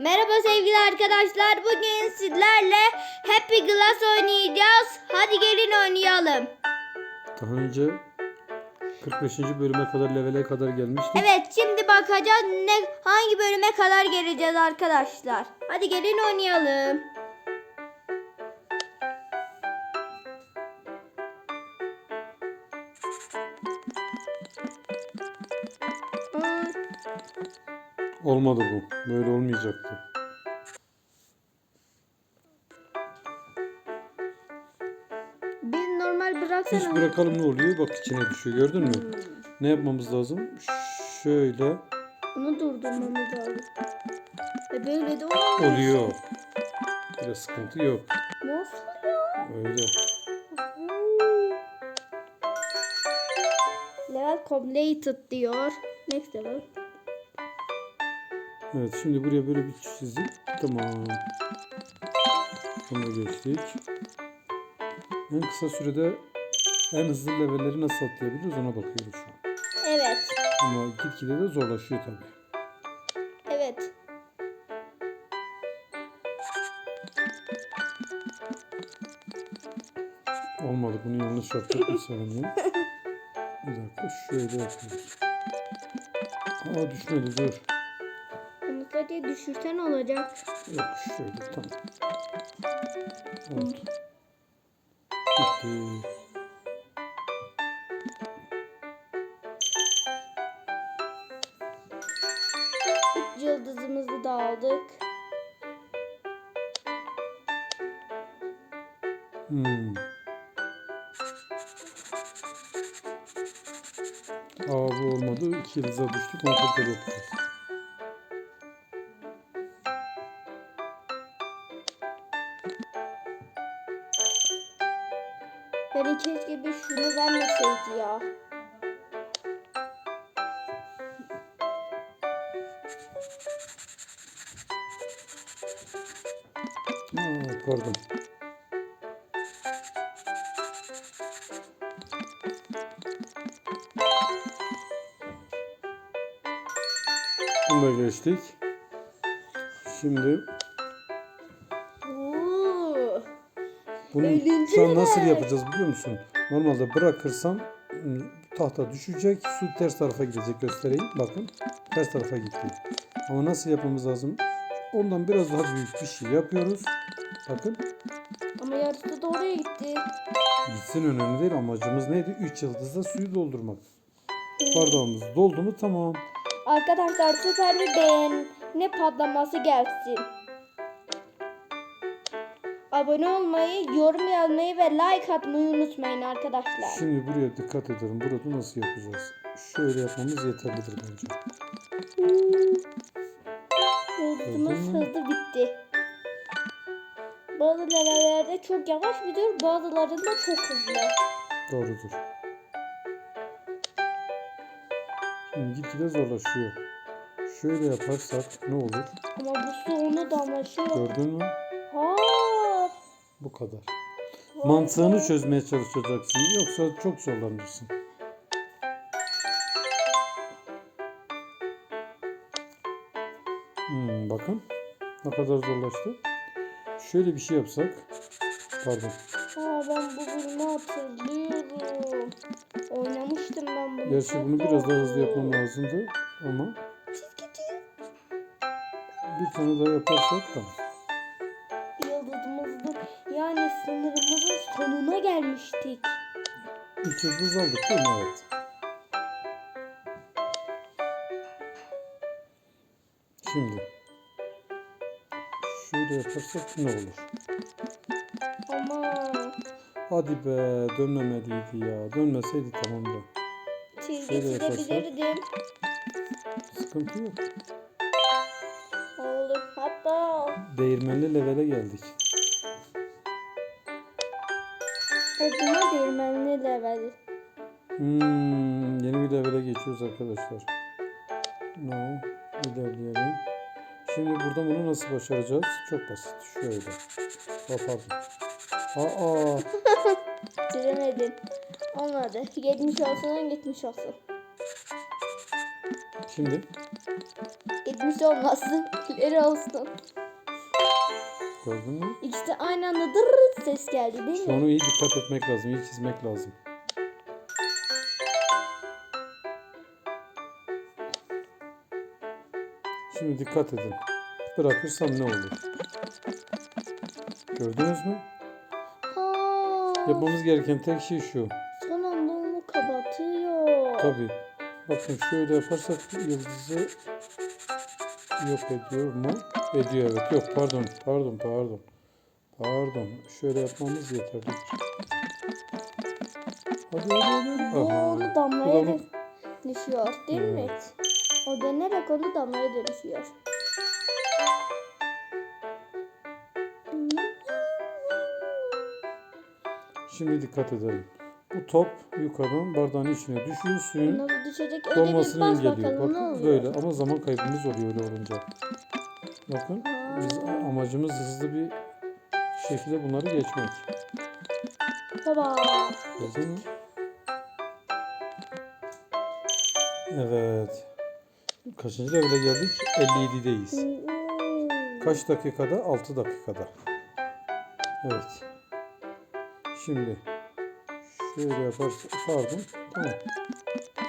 Merhaba sevgili arkadaşlar. Bugün sizlerle Happy Glass oynayacağız. Hadi gelin oynayalım. Daha önce 45. bölüme kadar levele kadar gelmiştik. Evet şimdi bakacağız ne hangi bölüme kadar geleceğiz arkadaşlar. Hadi gelin oynayalım. Olmadı bu. Böyle olmayacaktı. Biz normal Hiç bıraksana. bırakalım ne oluyor? Bak içine düşüyor. Gördün mü? Ne yapmamız lazım? Şöyle Bunu durdurmamız lazım. E böyle de olmaz. oluyor. Biraz sıkıntı yok. Nasıl ya? Öyle. Level completed diyor. Next level. Evet şimdi buraya böyle bir çizdik. Tamam. Bunu geçtik. En kısa sürede en hızlı levelleri nasıl atlayabiliriz ona bakıyoruz şu an. Evet. Ama gitgide de zorlaşıyor tabii. Evet. Olmadı bunu yanlış yaptık bir saniye. Bir dakika şöyle yapıyoruz. Aa düşmedi dur. Sadece düşürsen olacak. Yok şöyle tamam. Oldu. Üç yıldızımızı da aldık. Hmm. Aa bu olmadı. İki yıldıza düştük. Onu tekrar yapacağız. Aa pardon. Bunu da geçtik. Şimdi Oo. Bunu şu an nasıl yapacağız biliyor musun? Normalde bırakırsam ım, tahta düşecek, su ters tarafa gidecek göstereyim. Bakın ters tarafa gitti. Ama nasıl yapmamız lazım? Ondan biraz daha büyük bir şey yapıyoruz. Bakın Ama yarısı da oraya gitti. gitsin önemli değil. Amacımız neydi? 3 yıldızda suyu doldurmak. Bardağımız doldu mu tamam. Arkadaşlar süper bir beğen ne patlaması gelsin. Abone olmayı, yorum yazmayı ve like atmayı unutmayın arkadaşlar. Şimdi buraya dikkat edelim. Burada nasıl yapacağız? Şöyle yapmamız yeterlidir bence. Yıldızımız Mü? hızlı bitti. Bazı levellerde çok yavaş gidiyor, bazılarında çok hızlı. Doğrudur. Şimdi gitgide zorlaşıyor. Şöyle yaparsak ne olur? Ama bu su onu da amaçlıyor. Gördün mü? Ha, Bu kadar. vay Mantığını be. çözmeye çalışacaksın. Yoksa çok zorlanırsın. Hmm, bakın. Ne kadar zorlaştı. Şöyle bir şey yapsak. Pardon. Aa, ben bu bölümü hatırlıyorum. Oynamıştım ben bunu. Gerçi bunu biraz daha hızlı yapmam lazımdı. Ama bir tane daha yaparsak tamam. Yıldızımızın yani sınırımızın sonuna gelmiştik. Üç yıldız aldık değil mi? Evet. Şimdi şöyle yaparsak ne olur? Ama Hadi be dönmemeliydi ya. Dönmeseydi tamam da. çizgi Şöyle yaparsak. çizebilirdim. Sıkıntı yok. Olur. Hatta Değirmenli levele geldik. hepime değirmenli level. Hmm, yeni bir levele geçiyoruz arkadaşlar. No. ilerleyelim. Şimdi burada bunu nasıl başaracağız? Çok basit. Şöyle. Hop. Aa, Çizemedin. Olmadı. Geçmiş olsun, geçmiş olsun. Şimdi Gitmiş olmasın. İleri olsun. gördün mü? İkisi aynı anda dırırıt ses geldi değil mi? onu iyi dikkat etmek lazım. iyi çizmek lazım. Şimdi dikkat edin. Bırakırsam ne olur? Gördünüz mü? Ha, Yapmamız gereken tek şey şu. son anda onu kapatıyor. Tabii. Bakın şöyle yaparsak yıldızı yok ediyor mu? Ediyor evet. Yok pardon. Pardon pardon. Pardon. Şöyle yapmamız yeterlidir. Hadi hadi hadi. Bu Aha. onu Bu damlaya da onu- dönüşüyor değil mi? Evet. O dönerek onu damlaya dönüşüyor. Şimdi dikkat edelim. Bu top yukarıdan bardağın içine düşüyor. Suyun düşecek? Öyle dolmasını bas engelliyor. bakalım Bakın böyle ama zaman kaybımız oluyor öyle olunca. Bakın biz Aa. amacımız hızlı bir şekilde bunları geçmek. Baba. Gördün mü? Evet. Kaçıncı levele geldik? 57'deyiz. Kaç dakikada? 6 dakikada. Evet. Şimdi şöyle yaparsak pardon. Tamam.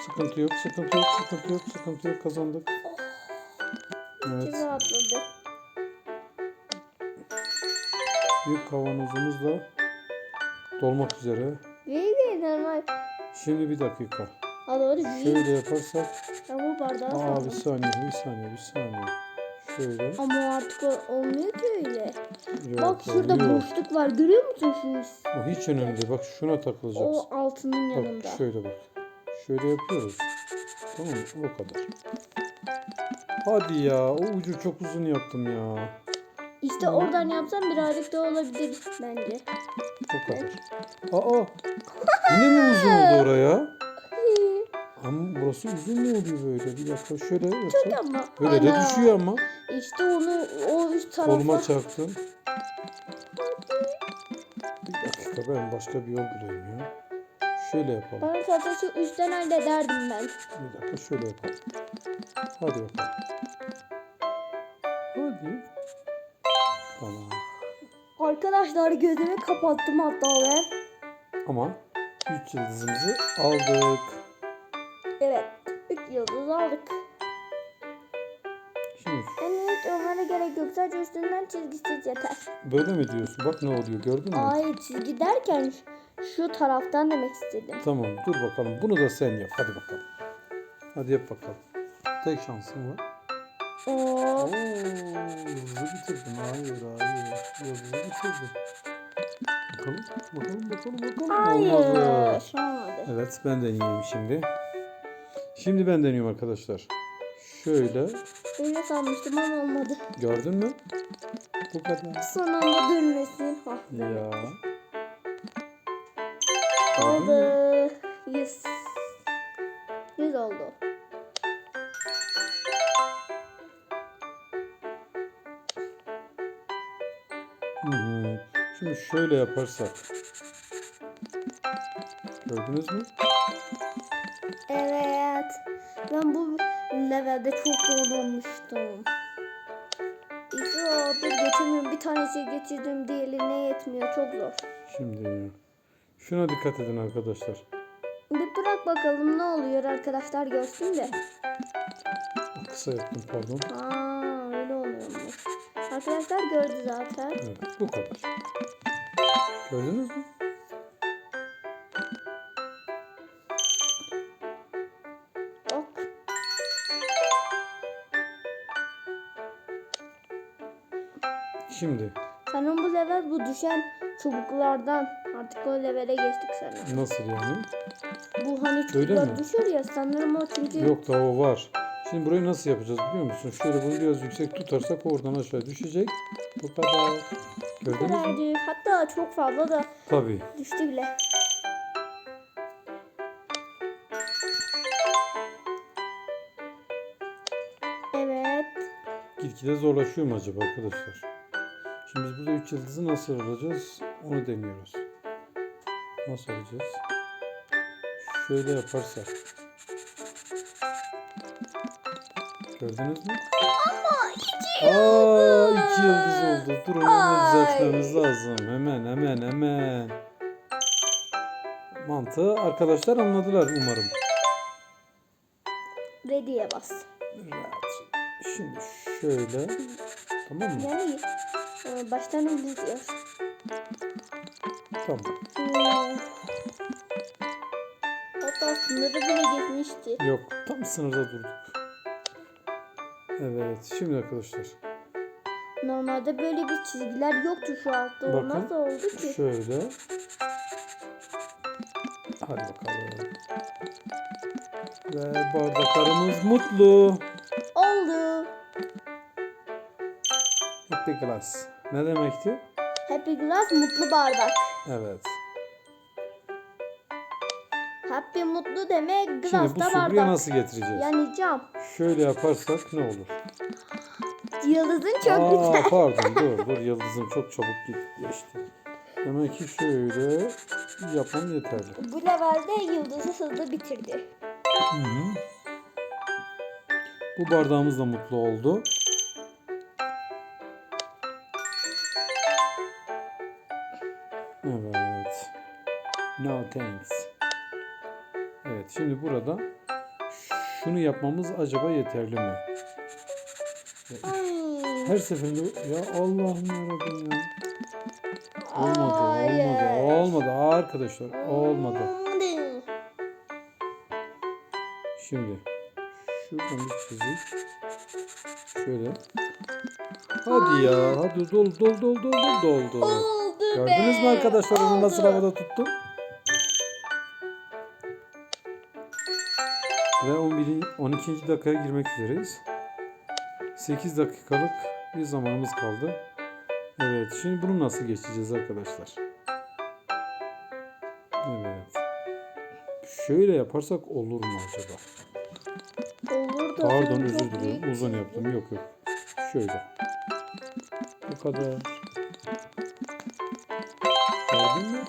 Sıkıntı yok, sıkıntı yok, sıkıntı yok, sıkıntı yok. Kazandık. Evet. Büyük kavanozumuz da dolmak üzere. Değil normal. Şimdi bir dakika. Değil. Şöyle yaparsak. Ben bu bardağı Aa bir saniye, bir saniye, bir saniye. Şöyle. Ama artık olmuyor ki öyle. Yok, Bak şurada oluyor. boşluk var. Görüyor musun şu? O hiç önemli değil. Bak şuna takılacaksın. O altının yanında. Bak şöyle bak. Şöyle yapıyoruz. Tamam mı? O kadar. Hadi ya. O ucu çok uzun yaptım ya. İşte oradan yapsam birazcık daha olabilir bence. O kadar. Aa. Yine mi uzun oldu oraya? Ama burası uzun mu oluyor böyle? Bir dakika şöyle Çok yapsam. ama. Böyle de Ana. düşüyor ama. İşte onu o üst tarafa. Koluma çaktım. Bir dakika ben başka bir yol bulayım ya. Şöyle yapalım. Bana kalsa şu üstten hallederdim ben. Bir dakika şöyle yapalım. Hadi bakalım. Hadi. Tamam. Arkadaşlar gözümü kapattım hatta ben. Ama 3 yıldızımızı aldık. Evet. Üç yıldız aldık. Şimdi hiç onlara gerek yok. Sadece üstünden çizgisiz yeter. böyle mi diyorsun? Bak ne oluyor gördün mü? Hayır çizgi derken şu- taraftan demek istedim. Tamam dur bakalım. Bunu da sen yap. Hadi bakalım. Hadi yap bakalım. Tek şansın var. Oo. Oo, yıldızı bitirdin. Hayır hayır. Yıldızı bitirdin. Bakalım bakalım bakalım bakalım. Hayır. Olmadı. Evet ben deneyeyim şimdi. Şimdi ben deniyorum arkadaşlar. Şöyle Öyle sanmıştım ama olmadı. gördün mü? Bu kadar. Son anda dönmesin. Hah. Ya. Oldu. Yüz. Yüz oldu. Hı hı. Şimdi şöyle yaparsak. Gördünüz mü? Ben bu levelde çok zorlanmıştım. O dur geçemiyorum. Bir tanesi geçirdim diğerine yetmiyor. Çok zor. Şimdi şuna dikkat edin arkadaşlar. Bir bırak bakalım ne oluyor arkadaşlar görsün de. Kısa yaptım pardon. Aa öyle oluyormuş. Arkadaşlar gördü zaten. Evet bu kadar. Gördünüz mü? Şimdi Sanırım bu level bu düşen çubuklardan. Artık o levele geçtik sanırım. nasıl yani? Bu hani çubuklar düşüyor ya sanırım o çünkü Yok daha o var. Şimdi burayı nasıl yapacağız biliyor musun? Şöyle bunu biraz yüksek tutarsak oradan aşağı düşecek. Bu kadar. Gördünüz mü? Hatta çok fazla da Tabii. düştü bile. Evet. Gitgide zorlaşıyor mu acaba arkadaşlar? Şimdi biz burada 3 yıldızı nasıl alacağız? Onu deniyoruz. Nasıl alacağız? Şöyle yaparsak. Gördünüz mü? Aa iki yıldız oldu. Durun hemen Ay. düzeltmemiz lazım. Hemen hemen hemen. Mantığı arkadaşlar anladılar umarım. Ready'ye bas. Evet. Şimdi şöyle. Tamam mı? Yani e, baştan izliyor. Tamam. Hmm. Hatta sınırı bile geçmişti. Yok tam sınırda durduk. Evet şimdi arkadaşlar. Normalde böyle bir çizgiler yoktu şu altta. Bakın. nasıl oldu ki? Şöyle. Hadi bakalım. Ve bardaklarımız mutlu. Oldu. Happy glass. Ne demekti? Happy Glass mutlu bardak. Evet. Happy mutlu demek Şimdi glass bu da bardak. nasıl getireceğiz? Yani cam. Şöyle yaparsak ne olur? Yıldızın çok Aa, güzel. pardon dur dur yıldızım çok çabuk gitti geçti. Demek ki şöyle yapmam yeterli. Bu levelde yıldızı hızlı bitirdi. Hı hı. Bu bardağımız da mutlu oldu. Şunu yapmamız acaba yeterli mi? Ay. Her seferinde ya Allah'ım yarabbim ya. Olmadı, olmadı, olmadı arkadaşlar, olmadı. Şimdi şuradan bir çizik. Şöyle. Hadi ya, hadi dol dol dol dol dol be. Gördünüz mü arkadaşlar onu nasıl havada tuttum? Ve 11. 12. dakikaya girmek üzereyiz. 8 dakikalık bir zamanımız kaldı. Evet, şimdi bunu nasıl geçeceğiz arkadaşlar? Evet. Şöyle yaparsak olur mu acaba? Olur da Pardon özür dilerim. Uzun çizgi. yaptım. Yok yok. Şöyle. Bu kadar. Gördün mü?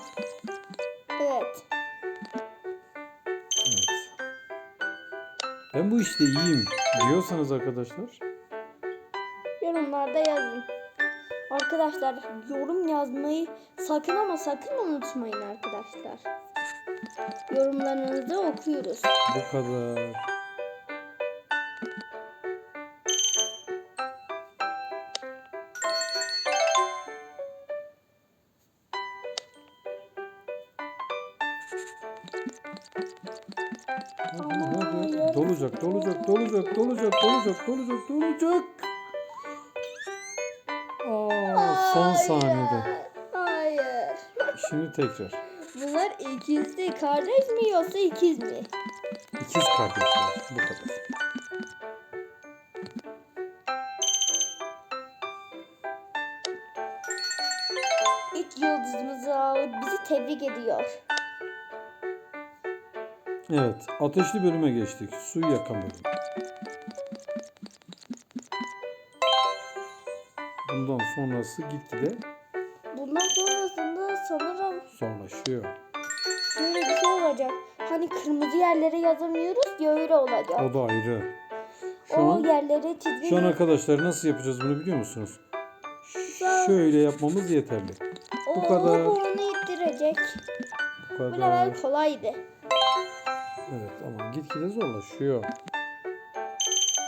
Ben bu işte iyiyim diyorsanız arkadaşlar Yorumlarda yazın. Arkadaşlar yorum yazmayı sakın ama sakın unutmayın arkadaşlar. Yorumlarınızı okuyoruz. bu kadar. Dolacak, dolacak, dolacak, dolacak. Aa, son saniyede. Hayır. Şimdi tekrar. Bunlar ikizli kardeş mi yoksa ikiz mi? İkiz kardeşler. Bu kadar. İlk yıldızımızı alıp bizi tebrik ediyor. Evet, ateşli bölüme geçtik. Suyu yakan bölüm. Sonrası gitgide Bundan sonrasında sanırım zorlaşıyor. şöyle bir şey olacak. Hani kırmızı yerlere yazamıyoruz ya öyle olacak. O da ayrı. Şu O an, yerlere çizgi şu an arkadaşlar nasıl yapacağız bunu biliyor musunuz? Şöyle yapmamız yeterli. bu Oo, kadar. Bu onu ittirecek. Bu Bu kadar. level kolaydı. Evet ama gitgide zorlaşıyor.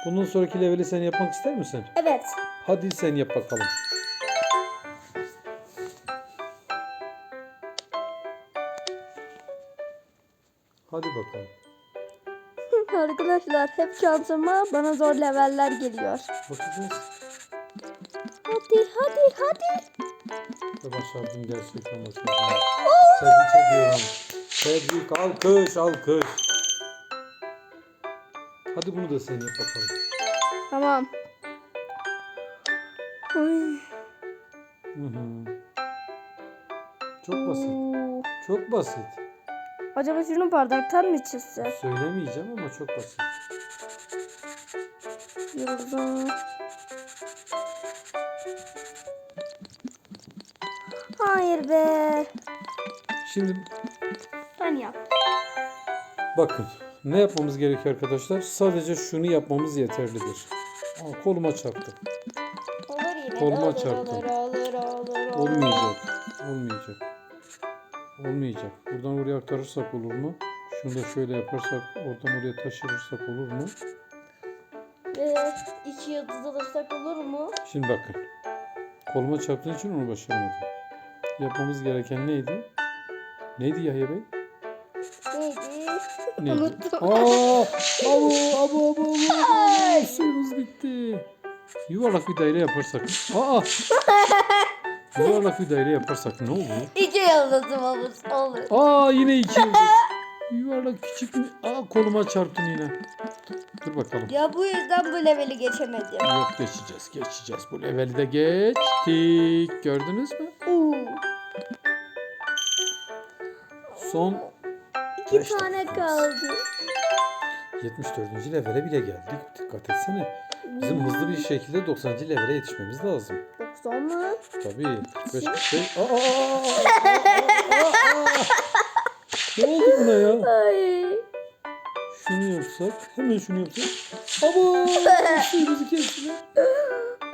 Bundan sonraki leveli sen yapmak ister misin? Evet. Hadi sen yap bakalım. Hadi bakalım. Arkadaşlar hep şansıma bana zor leveller geliyor. Bakacağız. Hadi hadi hadi. Ve başardım gerçekten başardım. Tebrik ediyorum. Tebrik alkış alkış. Hadi bunu da sen yap bakalım. Tamam. Ay. Hı hı. Çok basit. Çok basit. Acaba şunu bardaktan mı çizse? Söylemeyeceğim ama çok basit. Hayır be. Şimdi Sen yap. bakın Ne yapmamız gerekiyor arkadaşlar? Sadece şunu yapmamız yeterlidir. Aa, koluma çarptı. Olur yine. Koluma olur, çarptı. olur, olur, olur, olur. Olmayacak. Olmayacak. Olmayacak. Buradan oraya aktarırsak olur mu? Şunu da şöyle yaparsak, oradan oraya taşırırsak olur mu? Ve iki yıldız alırsak olur mu? Şimdi bakın. Koluma çarptığı için onu başaramadım. Yapmamız gereken neydi? Neydi Yahya Bey? Unuttum. Aa! Abu, abu, abu, abu, abu. Suyumuz bitti. Yuvarlak bir daire yaparsak. Aa! Yuvarlak bir daire yaparsak ne olur? İki yıldızım olur. olur. Aa yine iki yıldız. Yuvarlak küçük mü? Aa koluma çarptın yine. Dur bakalım. Ya bu yüzden bu leveli geçemedim. Yok geçeceğiz, geçeceğiz. Bu leveli de geçtik. Gördünüz mü? Oo. Son İki Beş tane kaldı. 74. levele bile geldik. Dikkat etsene. Bizim hızlı bir şekilde 90. levele yetişmemiz lazım. 90 mı? Tabii. 45 45. Aa, aa, aa, aa, aa, aa. Ne oldu buna ya? Ay. Şunu yapsak. Hemen şunu yapsak.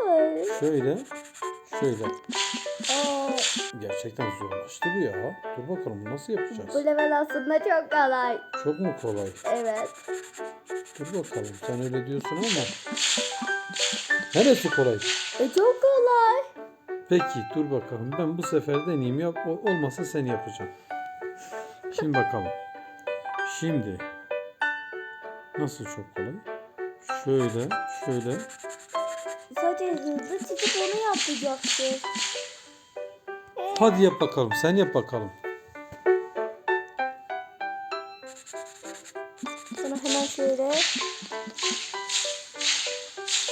Ay. Şöyle. Şöyle. Gerçekten zorlaştı bu ya. Dur bakalım nasıl yapacağız? bu level aslında çok kolay. Çok mu kolay? Evet. Dur bakalım. Sen öyle diyorsun ama. Neresi kolay? E çok kolay. Peki dur bakalım. Ben bu sefer deneyeyim. Yap, o- olmazsa sen yapacaksın. Şimdi bakalım. Şimdi. Nasıl çok kolay? Şöyle, şöyle. Sadece hızlı çıkıp onu yapacaksın. Hadi yap bakalım. Sen yap bakalım. Sana hemen şöyle.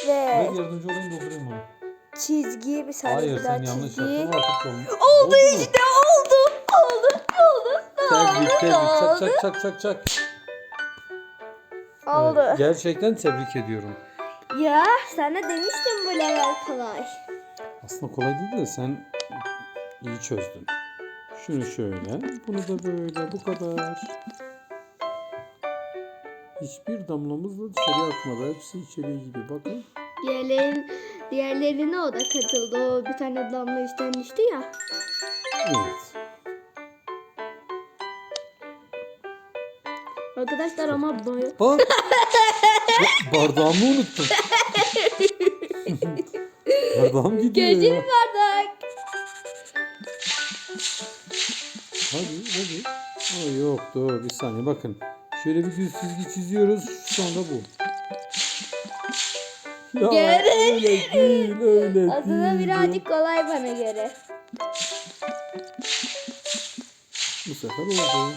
Ben Ve yardımcı olayım doldurayım onu. çizgi bir saniye Hayır bir daha sen yanlış çizgi. yaptın. Artık olmuş. Oldu mu? işte oldu. Oldu. Oldu. Tebrik tebrik. Çak çak çak çak çak. Oldu. Evet, gerçekten tebrik ediyorum. Ya sana demiştim bu level kolay. Aslında kolay değil de sen iyi çözdün. Şunu şöyle, bunu da böyle, bu kadar. Hiçbir damlamız da dışarıya akmadı. Hepsi içeriye gibi. Bakın. Diğerlerin, diğerlerine o da katıldı. O bir tane damla istenmişti ya. Evet. Arkadaşlar ama baya... Bak. Bardağımı unuttum. Bardağım gidiyor ya. bardak. Hadi hadi. Aa, yok dur bir saniye bakın. Şöyle bir düz çizgi çiziyoruz. Sonra bu. Ya Geri. öyle değil öyle Aslında değil. birazcık kolay bana göre. Bu sefer oldu.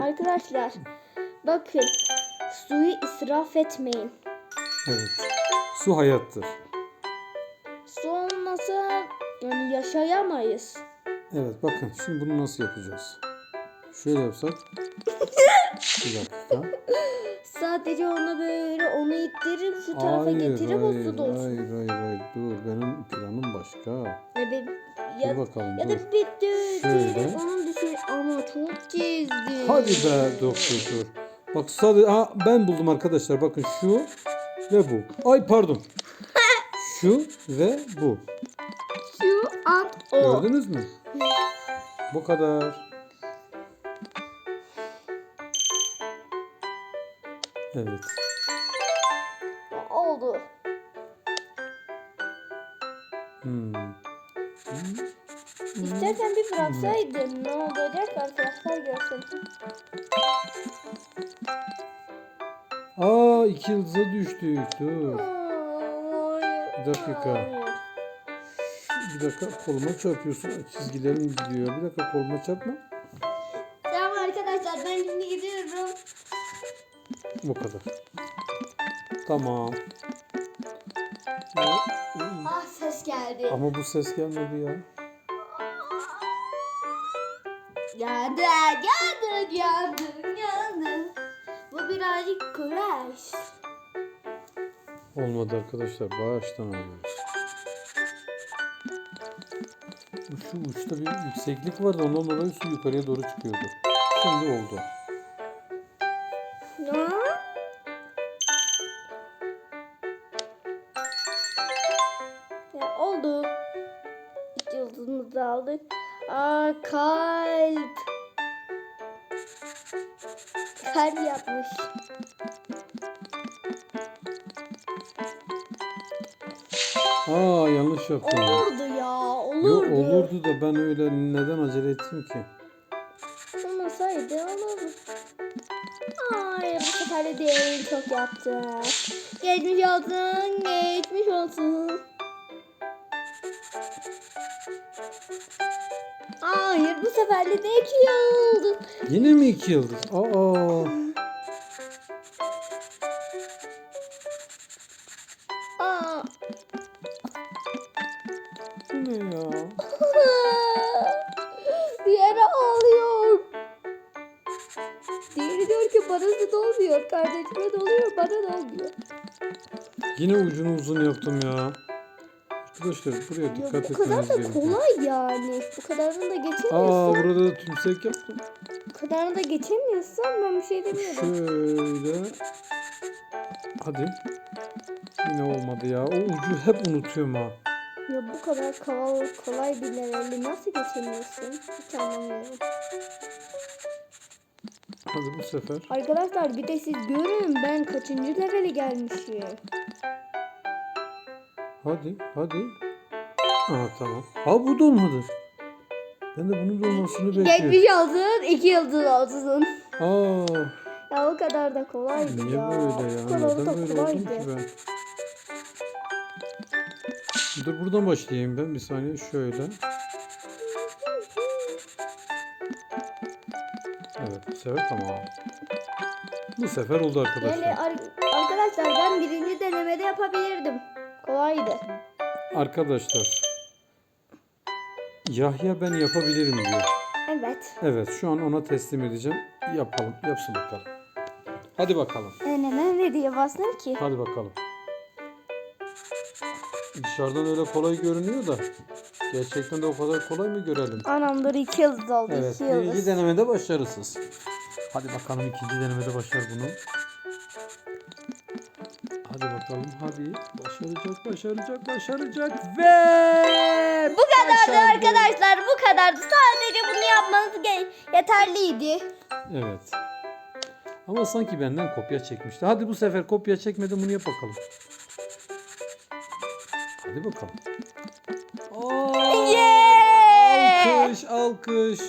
Arkadaşlar bakın suyu israf etmeyin. Evet. Su hayattır. Su olmasa yani yaşayamayız. Evet bakın şimdi bunu nasıl yapacağız? Şöyle yapsak. Bir dakika. Sadece onu böyle onu ittirip şu tarafa Hayır, getirip o hayır, su dolsun. hayır, hayır, hayır. Dur benim planım başka. Ya, bir, Dur ya, bakalım ya dur. da bir direkt onun düşün ama çok çizdim. Hadi be doktor dur. Bak sadece Aa, ben buldum arkadaşlar. Bakın şu ve bu. Ay pardon. Şu ve bu. Şu an o. Gördünüz mü? Bu kadar. Evet. Oldu. Hmm. İstersen bir bıraksaydın ne olacak arkadaşlar görsün. Aa iki yıldıza düştük. Dur. Bir dakika. Bir dakika koluma çarpıyorsun. Çizgilerim gidiyor. Bir dakika koluma çarpma. Tamam arkadaşlar ben şimdi gidiyorum. Bu kadar. Tamam. Ah ses geldi. Ama bu ses gelmedi ya. Geldi geldi geldi geldi. Bu birazcık kuraş. Olmadı arkadaşlar. Baştan alıyoruz. şu uçta bir yükseklik vardı ondan dolayı su yukarıya doğru çıkıyordu. Şimdi oldu. Ya. oldu. İki yıldızımızı aldık. Aa kalp. Kalp yapmış. Aa yanlış yaptım. Oldu. Olurdu Yok olurdu. da ben öyle neden acele ettim ki? Olmasaydı olurdu. Ay bu sefer de diğerini çok yaptı. Geçmiş olsun, geçmiş olsun. Hayır bu sefer de iki yıldız. Yine mi iki yıldız? Aa. Kardeşime doluyor bana dolmuyor. Yine ucunu uzun yaptım ya. Arkadaşlar buraya Ya dikkat bu kadar etmeniz da gerekiyor. kolay yani. Bu kadarını da Aa geçemiyorsan. burada da tümsek yaptım. Bu kadarını da geçemiyorsan ben bir şey demiyorum. Şöyle. Hadi. Yine olmadı ya. O ucu hep unutuyorum ha. Ya bu kadar kolay, kolay bir leveli nasıl geçemiyorsun? Hiç anlamıyorum. Hadi bu sefer. Arkadaşlar bir de siz görün ben kaçıncı leveli gelmişim. Hadi, hadi. Aa tamam. Aa bu da olmadı. Ben de bunun da olmasını bekliyorum. Geçmiş olsun, iki yıldız olsun. Aa, Ya o kadar da kolaydı niye ya. böyle O ya? kadar Neden da böyle oldum kolaydı. ben? Dur buradan başlayayım ben bir saniye şöyle. Sefer tamam. Bu sefer oldu arkadaşlar. Yani ar- arkadaşlar ben birinci denemede yapabilirdim. Kolaydı. Arkadaşlar. Yahya ben yapabilirim diyor. Evet. Evet şu an ona teslim edeceğim. Yapalım. Yapsın bakalım. Hadi bakalım. Denemem ne diye bastım ki? Hadi bakalım. Dışarıdan öyle kolay görünüyor da gerçekten de o kadar kolay mı görelim? Anam dur iki yıldız oldu. Evet. iki yıldız. denemede başarısız. Hadi bakalım ikinci denemede başar bunu. Hadi bakalım hadi. Başaracak, başaracak, başaracak ve Bu kadardı başardı. arkadaşlar bu kadardı. Sadece bunu yapmanız yeterliydi. Evet. Ama sanki benden kopya çekmişti. Hadi bu sefer kopya çekmeden bunu yap bakalım. Hadi bakalım. Aa, Yeah! alkış, alkış.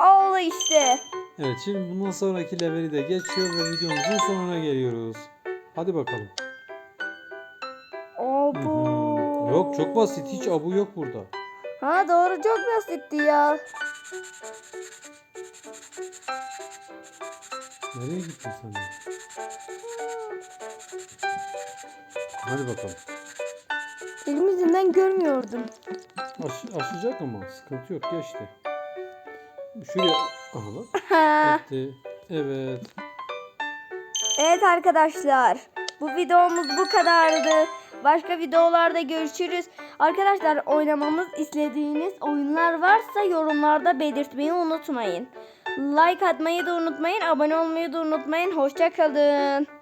Oldu işte. Evet şimdi bundan sonraki leveli de geçiyor ve videomuzun sonuna geliyoruz. Hadi bakalım. Abu. Yok çok basit. Hiç abu yok burada. Ha doğru çok basitti ya. Nereye gittin sen? ya? Hadi bakalım. Elimizden görmüyordum. Aş, aşacak ama sıkıntı yok geçti. Şuraya aha bak. Ha. Gitti. Evet. Evet arkadaşlar. Bu videomuz bu kadardı. Başka videolarda görüşürüz. Arkadaşlar oynamamız istediğiniz oyunlar varsa yorumlarda belirtmeyi unutmayın. Like atmayı da unutmayın. Abone olmayı da unutmayın. Hoşça kalın.